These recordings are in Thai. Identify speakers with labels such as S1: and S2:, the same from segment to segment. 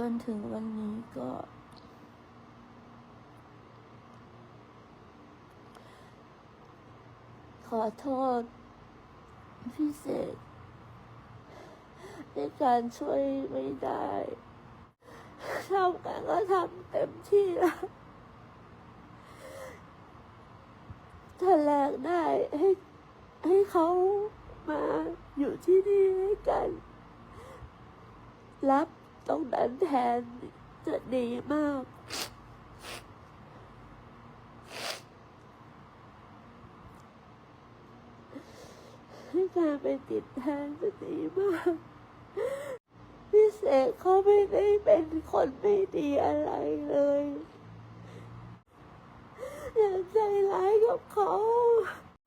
S1: จนถึงวันนี้ก็ ขอโทษพิเศษ ในการช่วยไม่ได้ทำกันก็ทำเต็มที่แล้วถ้าแลกได้ให้ให้เขามาอยู่ที่นี่ให้กัน รับ ตรงนั้นแทนจะดีมาก ให้การไปติดแทนจะดีมากพี่เสกเขาไม่ได้เป็นคนไม่ดีอะไรเลยอย่าใจร้ายกับเขา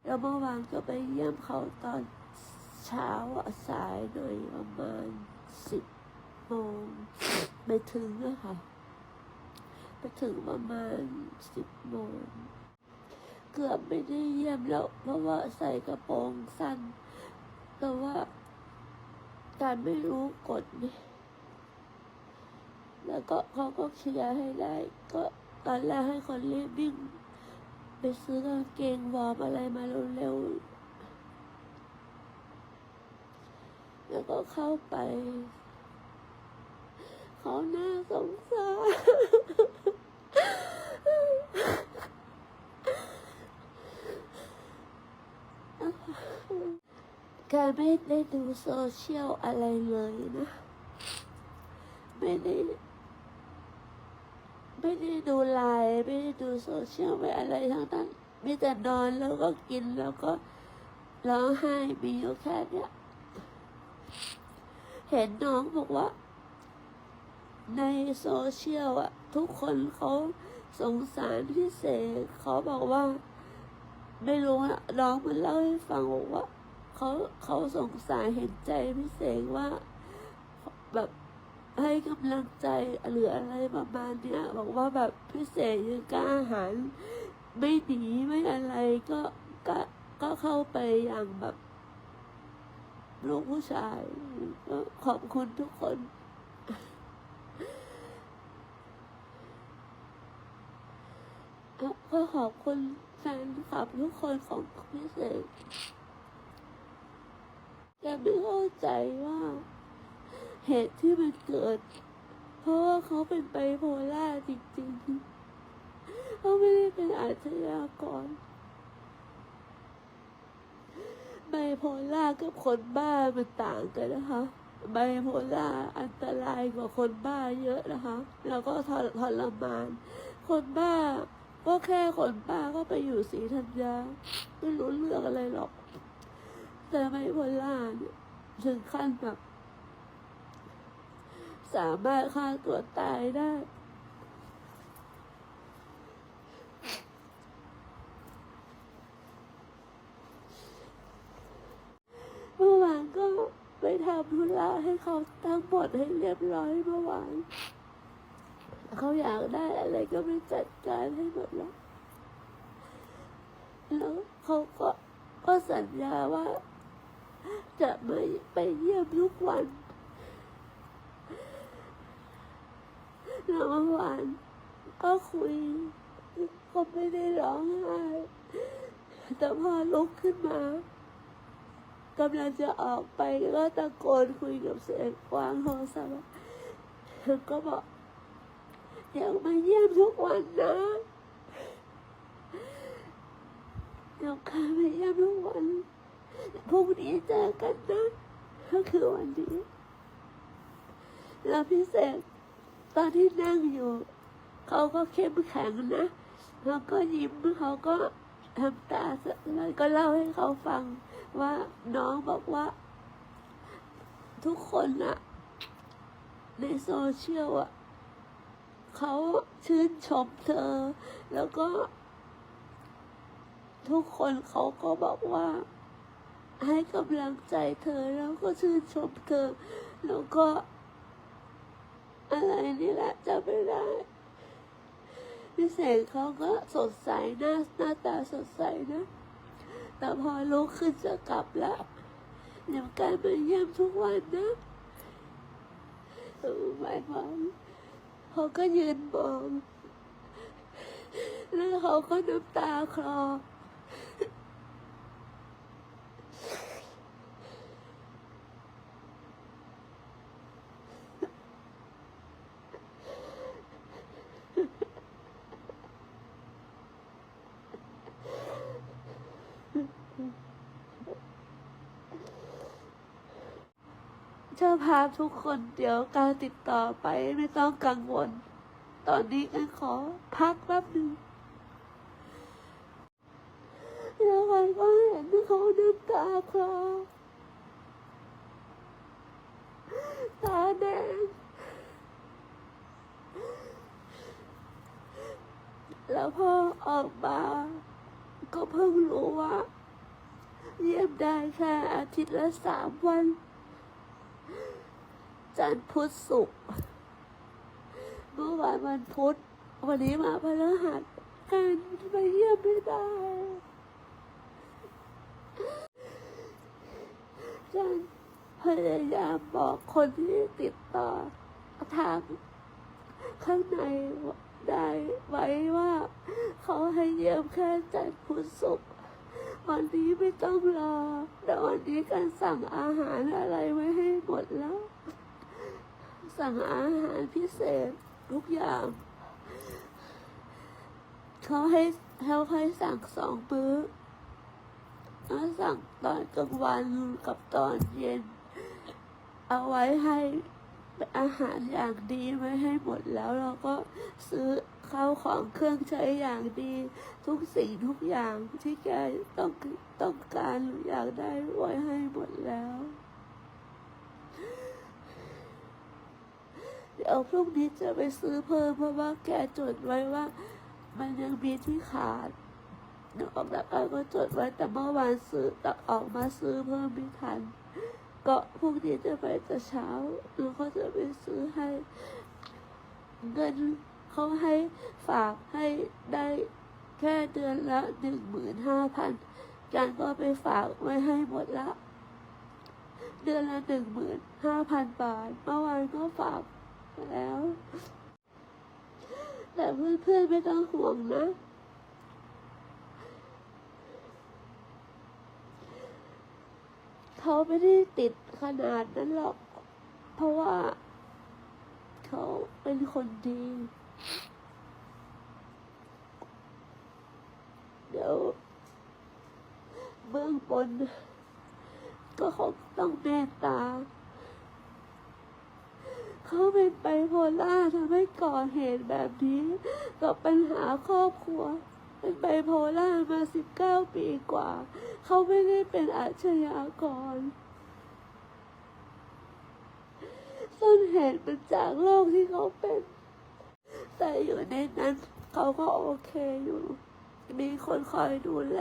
S1: แล้วเมื่อวานก็ไปเยี่ยมเขาตอนเช้าสายหน่อยประมาณสิบ โมงไปถึงอะค่ะไปถึงประมาณสิบโมงเกือบไม่ได้เยี่ยมแล้ว เพราะว่าใส่กระโปรงสั้น แต่ว่าการไม่รู้กฎนี่แล้วก็เขาก็เคลียร์ให้ได้ ก็ตอนแรกให้คนรีบวิ่งไปซื้อกางเกงวอร์มอะไรมาเร็วๆ แล้วก็เข้าไป เขาหน้าสงสารการไม่ได้ดูโซเชียลอะไรเลยนะ ไม่ได้ ไม่ได้ดูไลน์ไม่ได้ดูโซเชียลไม่อะไรทั้งนั้นมีแต่นอนแล้วก็กินแล้วก็ร้องไห้มีอยู่แค่เนี้ยเห็นน้องบอกว่า ในโซเชียลอะทุกคนเขาสงสารพี่เสกเขาบอกว่า ไม่รู้อะน้องมันเล่าให้ฟังบอกว่าเขาเขาสงสารเห็นใจพี่เสกว่า แบบให้กำลังใจหรืออะไรประมาณเนี้ยบอกว่าแบบพี่เสกยังกล้าหาญไม่หนีไม่อะไรก็ก็ก็เข้าไปอย่างแบบลูกผู้ชายขอบคุณทุกคน ก็ขอบคุณแฟนคลับทุกคนของพี่เสกแกไม่เข้าใจว่า เหตุที่มันเกิด เพราะว่าเขาเป็นไบโพล่าจริงๆเขาไม่ได้เป็นอาชญากรไบโพล่ากับคนบ้ามันต่างกันนะคะไบโพล่าอันตรายกว่าคนบ้าเยอะนะคะ แล้วก็ทรทรมาน คนบ้า ก็แค่คนบ้าก็ไปอยู่สีธัญญาไม่รู้เรื่องอะไรหรอก แต่ไบโพล่าเนี่ยถึงขั้นแบบสามารถฆ่าตัวตายได้ เมื่อวานก็ไปทำธุระให้เขาทั้งหมดให้เรียบร้อยเมื่อวาน เขาอยากได้อะไรก็ไปจัดการให้หมดแล้วแล้วเขาก็ก็สัญญาว่า จะไม่ไปเยี่ยมทุกวันแล้วเมื่อวานก็คุยก็ไม่ได้ร้องไห้แต่พอลุกขึ้นมากำลังจะออกไปก็ตะโกนคุยกับเสียงกวางโทรศัพท์ก็บอก ยากมาเยี่ยมทุกวันนะเดี๋ยวข้ามาเยี่ยมทุกวันพรุ่งนี้เจอกันนะก็คือวันนี้แล้วพี่เสกตอนที่นั่งอยู่ เขาก็เข้มแข็งนะแล้วก็ยิ้มเขาก็ทำตาสล้วก็เล่าให้เขาฟังว่าน้องบอกว่า ทุกคนอะในโซเชียลอะ เขาชื่นชมเธอ แล้วก็ ทุกคนเขาก็บอกว่า ให้กำลังใจเธอแล้วก็ชื่นชมเธอ แล้วก็ อะไรนี่แหละจำไม่ได้พี่เสกเขาก็สดใสหน้าหน้าตาสดใสนะ แต่พอลุกขึ้นจะกลับแล้วเดี๋ยวการมาเยี่ยมทุกวันนะหมายความ เขาก็ยืนมองแล้วเขาก็น้ำตาคลอ เจ้าภาพทุกคนเดี๋ยวการติดต่อไปไม่ต้องกังวล ตอนนี้กันขอพักแป๊บหนึ่งแล้วมันก็เห็นเขาน้ำตาคลอตาแดงแล้วพอออกมาก็เพิ่งรู้ว่า เยี่ยมได้แค่อาทิตย์ละสามวัน จันทร์พุธศุกร์เมื่อวานวันพุธวันนี้มาพฤหัสการไปเยี่ยมไม่ได้จันพยายามบอกคนที่ติดต่อทางข้างในได้ไว้ว่าเขาให้เยี่ยมแค่จันพุธศุกร์วันนี้ไม่ต้องรอแต่วันนี้การสั่งอาหารอะไรไว้ให้หมดแล้ว สั่งอาหารพิเศษทุกอย่างเขาให้เขาให้สั่งสองมื้อแล้วสั่งตอนกลางวันกับตอนเย็น เอาไว้ให้เป็นอาหารอย่างดีไว้ให้หมดแล้วเราก็ซื้อข้าวของเครื่องใช้อย่างดี ทุกสิ่งทุกอย่างที่แกต้องต้องการหรืออยากได้ไว้ให้หมดแล้ว เดี๋ยวพรุ่งนี้จะไปซื้อเพิ่มเพราะว่าแกจดไว้ว่า มันยังมีที่ขาดนึกออกแล้วก็จดไว้แต่เมื่อวานซื้อแต่ออกมาซื้อเพิ่มไม่ทัน ก็พรุ่งนี้จะไปแต่เช้าแล้วก็จะไปซื้อให้ เงินเขาให้ฝากให้ได้แค่เดือนละหนึ่งหมื่นห้าพันจันก็ไปฝากไว้ให้หมดละ เดือนละหนึ่งหมื่นห้าพันบาทเมื่อวานก็ฝาก แล้ว แต่เพื่อนๆไม่ต้องห่วงนะเขาไม่ได้ติดขนาดนั้นหรอก เพราะว่า เขาเป็นคนดี เดี๋ยวเบื้องบนก็คงต้องเมตตา เขาเป็นไบโพล่าทำให้ก่อเหตุแบบนี้กับปัญหาครอบครัว เป็นไบโพล่ามาสิบเก้าปีกว่า เขาไม่ได้เป็นอาชญากรต้นเหตุมันจากโรคที่เขาเป็น แต่อยู่ในนั้นเขาก็โอเคอยู่ มีคนคอยดูแล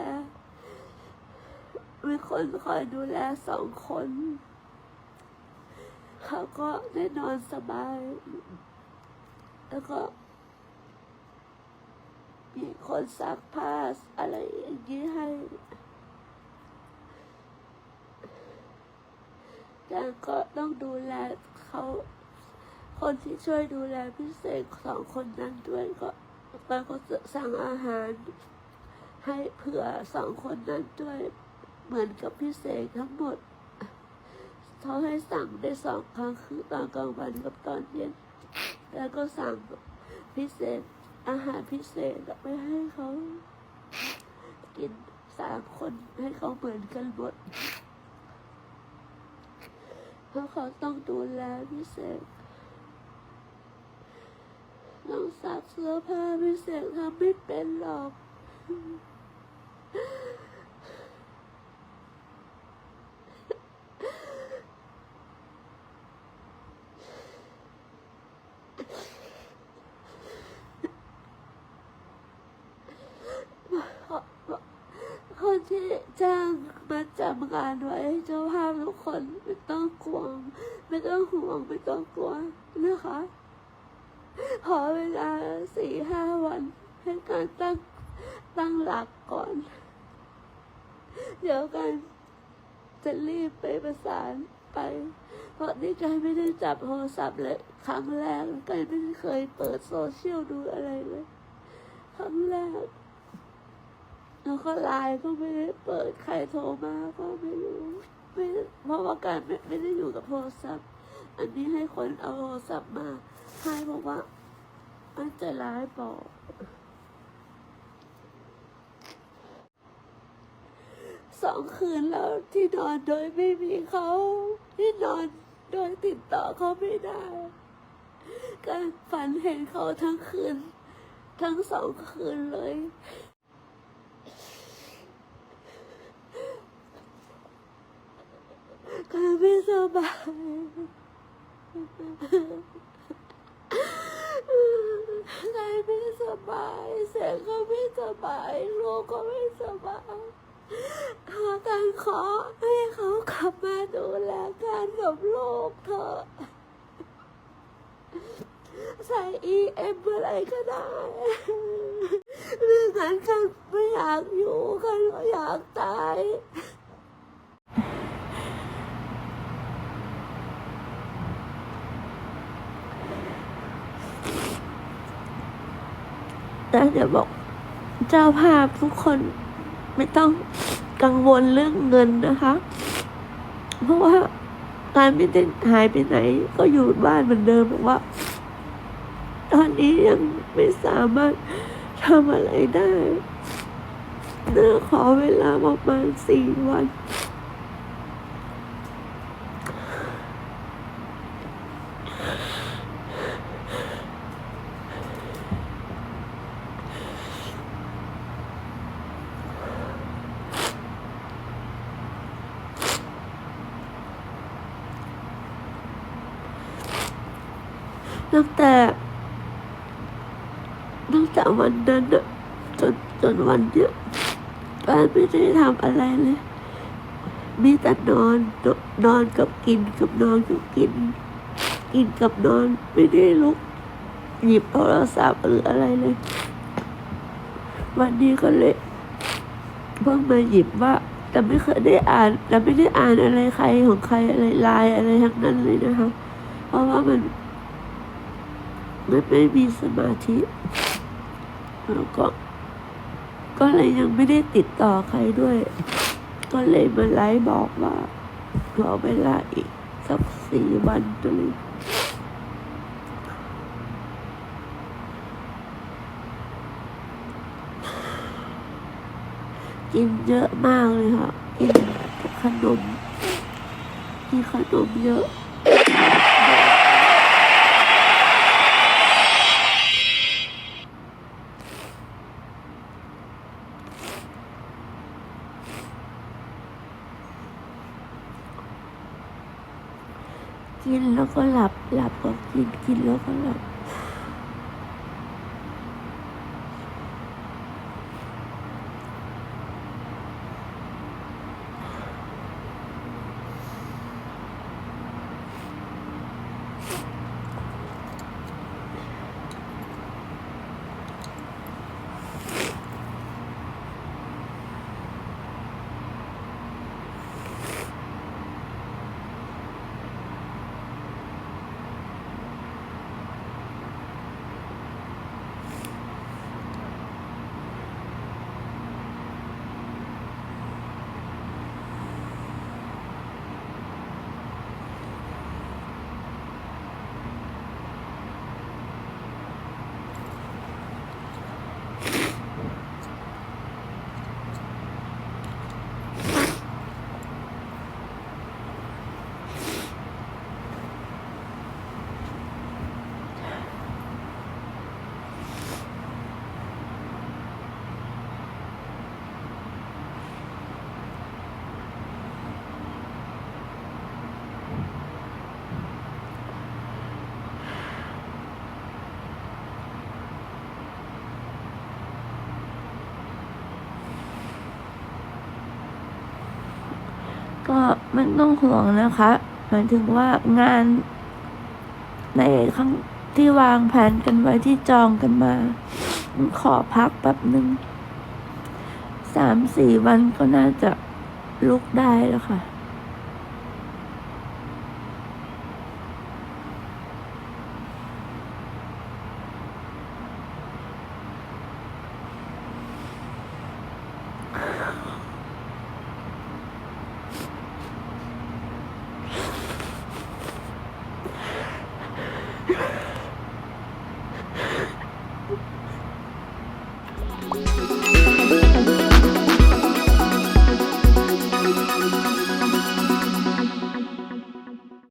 S1: มีคนคอยดูแลสองคน เขาก็ได้นอนสบาย แล้วก็ มีคนซักผ้าอะไรอย่างนี้ให้แต่ก็ต้องดูแลเขาคนที่ช่วยดูแลพิเศษสองคนนั้นด้วยก็เราก็จะสั่งอาหาร ให้เผื่อสองคนนั้นด้วย เหมือนกับพิเศษทั้งหมด เขาให้สั่งได้สองครั้งคือตอนกลางวันกับตอนเย็น แล้วก็สั่งพิเศษ อาหารพิเศษไปให้เขา กินสามคนให้เขาเหมือนกันหมดเพราะเขาต้องดูแลพิเศษต้องซักเสื้อผ้าพิเศษทำไม่เป็นหรอก คนที่จ้างมาจำงาน ไว้เจ้าภาพทุกคนไม่ต้องกลัวไม่ต้องห่วงไม่ต้องกลัวนะคะขอเวลาสี่ห้าวันให้การตั้งตั้งหลักก่อน เดี๋ยวกันจะรีบไปประสานไป เพราะนี่กายไม่ได้จับโทรศัพท์เลยครั้งแรกกายไม่เคยเปิดโซเชียลดูอะไรเลย ครั้งแรก แล้วก็ไลน์ก็ไม่ได้เปิดใครโทรมาก็ไม่รู้ไม่เพราะว่าการไม่ไม่ได้อยู่กับโทรศัพท์ อันนี้ให้คนเอาโทรศัพท์มาให้บอกว่ามันใจะร้ายบอกสองคืนแล้วที่นอนโดยไม่มีเขาที่นอนโดยติดต่อเขาไม่ได้ การฝันเห็นเขาทั้งคืน ทั้งสองคืนเลย การ ไม่สบายการไม่สบายเสียงก็ไม่สบายลูกก็ไม่สบายขอการขอให้เขากลับมาดูแลการกับลูกเถอะใส่อีเอ็มอะไรก็ได้ไม่งั้นกันไม่อยากอยู่กันก็อยากตาย เดี๋ยวบอก เจ้าภาพทุกคนไม่ต้องกังวลเรื่องเงินนะคะ เพราะว่าการไม่ได้หายไปไหน ก็อยู่บ้านเหมือนเดิมบอกว่า ตอนนี้ยังไม่สามารถทำอะไรได้เนอขอเวลาประมาณสี่วัน ตั้งแต่ตั้งแต่ วันนั้นอะจนจนวันเนี้ยป้าไม่ได้ทำอะไรเลย มีแต่นอนนนอนกับกินกับนอนกับกิน กินกับนอนไม่ได้ลุกหยิบโทรศัพท์หรืออะไรเลย วันนี้ก็เลยเพิ่งมาหยิบว่า แต่ไม่เคยได้อ่านแต่ไม่ได้อ่านอะไรใครของใครอะไรไลน์อะไรทั้งนั้นเลยนะคะ เพราะว่ามันไม่ไม่มีสมาธิ แล้วก็ ก็เลยยังไม่ได้ติดต่อใครด้วย ก็เลยมาไลฟ์บอกว่าขอเวลาอีกสักสี่วันจะเลยกินเยอะมากเลยค่ะ กินขนมกินขนมเยอะ กินแล้วก็หลับ หลับก็กิน กินแล้วก็หลับ ก็ไม่ต้องห่วงนะคะหมายถึงว่างาน ในครั้งที่วางแผนกันไว้ที่จองกันมา ขอพักแป๊บหนึ่งสามสี่วันก็น่าจะลุกได้แล้ว
S2: ค่ะ